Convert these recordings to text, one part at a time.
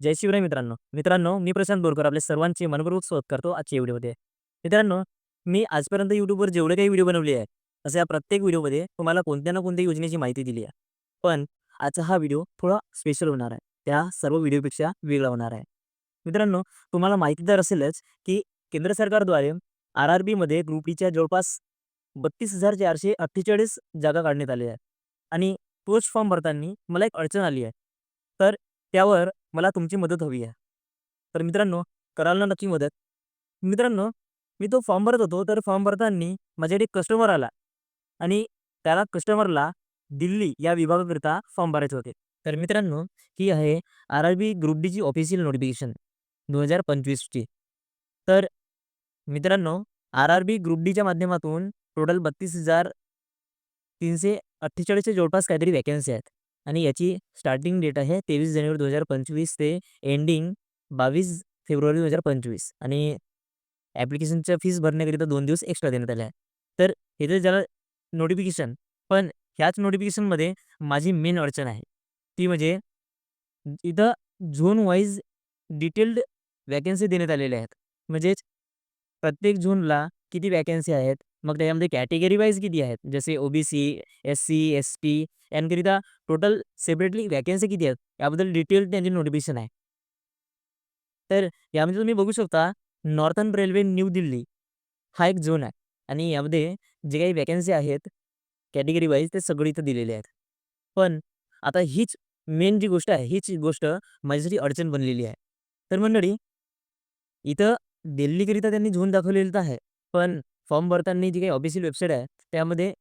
जय शिवराय मित्रांनो. मित्रांनो मी प्रशांत बोरकर आपल्या सर्वांचे मनपूर्वक स्वागत करतो आजच्या व्हिडिओमध्ये. मित्रांनो मी आजपर्यंत यूट्यूबवर जेवढे काही व्हिडिओ बनवले आहेत असं या प्रत्येक व्हिडिओमध्ये तुम्हाला कोणत्या ना कोणत्या योजनेची माहिती दिली आहे. पण आजचा हा व्हिडिओ थोडा स्पेशल होणार आहे. त्या सर्व व्हिडिओपेक्षा वेगळा होणार आहे. मित्रांनो तुम्हाला माहिती तर असेलच की केंद्र सरकारद्वारे आर आर बीमध्ये ग्रुप डीच्या जवळपास बत्तीस हजार चारशे अठ्ठेचाळीस जागा काढण्यात आल्या आहेत. आणि पोस्ट फॉर्म भरताना मला एक अडचण आली आहे. तर त्यावर मला तुमची मदत हवी आहे. तर मित्रांनो कराल ना नक्की मदत? मित्रांनो मी तो फॉर्म भरत होतो तर फॉर्म भरताना माझ्याकडे कस्टमर आला. आणि त्याला कस्टमरला दिल्ली या विभागाकरिता फॉर्म भरायचे होते. तर मित्रांनो ही आहे आर आर बी ग्रुप डीची ऑफिशियल नोटिफिकेशन दोन हजार पंचवीसची. तर मित्रांनो आर आर बी ग्रुप डीच्या माध्यमातून टोटल बत्तीस हजार तीनशे अठ्ठेचाळीसच्या जवळपास काहीतरी वॅकन्सी आहेत. आणि याची स्टार्टिंग डेट आहे तेवीस जानेवारी दोन हजार पंचवीस ते एंडिंग बावीस फेब्रुवारी दोन हजार पंचवीस. आणि ॲप्लिकेशनच्या फीस भरण्याकरिता दोन दिवस एक्स्ट्रा देण्यात आले आहे तर ज्याला नोटिफिकेशन पण ह्याच नोटिफिकेशनमध्ये माझी मेन अडचण आहे. ती म्हणजे इथं झोन वाईज डिटेल्ड वॅकन्सी देण्यात आलेल्या आहेत. म्हणजेच प्रत्येक झोनला किती वॅकन्सी आहेत? मग त्याच्यामध्ये कॅटेगरी वाईज किती आहेत? जसे O B C S C S T यांकरिता total separately vacancy किती आहेत? याबद्दल डिटेल त्यांची नोटिफिकेशन आहे. तर यामध्ये तुम्ही बघू शकता नॉर्थन रेल्वे न्यू दिल्ली हा एक झोन आहे. आणि यामध्ये जे काही वॅकन्सी आहेत कॅटेगरी वाईज ते सगळे इथं दिलेले आहेत. पण आता हीच मेन जी गोष्ट आहे हीच गोष्ट माझ्यासाठी अडचण बनलेली आहे. तर मंडळी इथं दिल्लीकरिता त्यांनी झोन दाखवलेलं तर आहे. पण फॉर्म भरताना जी काही ऑफिशियल वेबसाईट आहे त्यामध्ये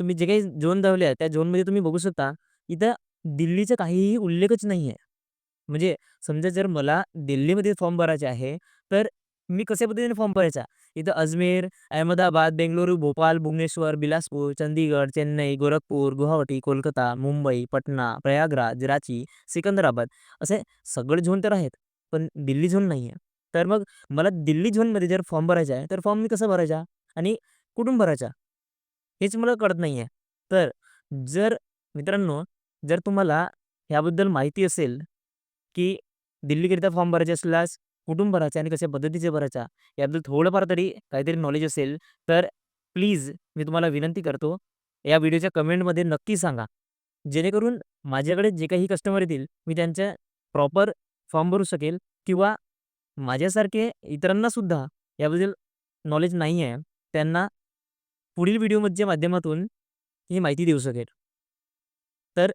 तुम्ही जे काही झोन धावले आहे त्या झोनमध्ये तुम्ही बघू शकता इथं दिल्लीचा काहीही उल्लेखच नाही आहे. म्हणजे समजा जर मला दिल्लीमध्ये फॉर्म भरायचे आहे तर मी कशा पद्धतीने फॉर्म भरायचा? इथं अजमेर अहमदाबाद बेंगलुरू भोपाल भुवनेश्वर बिलासपूर चंदीगड चेन्नई गोरखपूर गुवाहाटी कोलकाता मुंबई पटना प्रयागराज रांची सिकंदराबाद असे सगळे झोन तर आहेत पण दिल्ली झोन नाही आहे तर मग मला दिल्ली झोनमध्ये जर फॉर्म भरायचा आहे तर फॉर्म मी कसा भरायचा? आणि कुठून भरायचा हेच मला कळत नाही आहे तर जर मित्रांनो जर तुम्हाला ह्याबद्दल माहिती असेल की दिल्लीकरिता फॉर्म भरायचे असल्यास कुठून भरायचा आणि कशा पद्धतीचे भरायचा याबद्दल थोडंफार तरी काहीतरी नॉलेज असेल तर प्लीज मी तुम्हाला विनंती करतो या व्हिडिओच्या कमेंटमध्ये नक्की सांगा. जेणेकरून माझ्याकडे जे काही कस्टमर येतील मी त्यांच्या प्रॉपर फॉर्म भरू शकेल किंवा माझ्यासारखे इतरांनासुद्धा याबद्दल नॉलेज नाही आहे त्यांना पुढील व्हिडिओच्या माध्यमातून ही माहिती देऊ शकेल. तर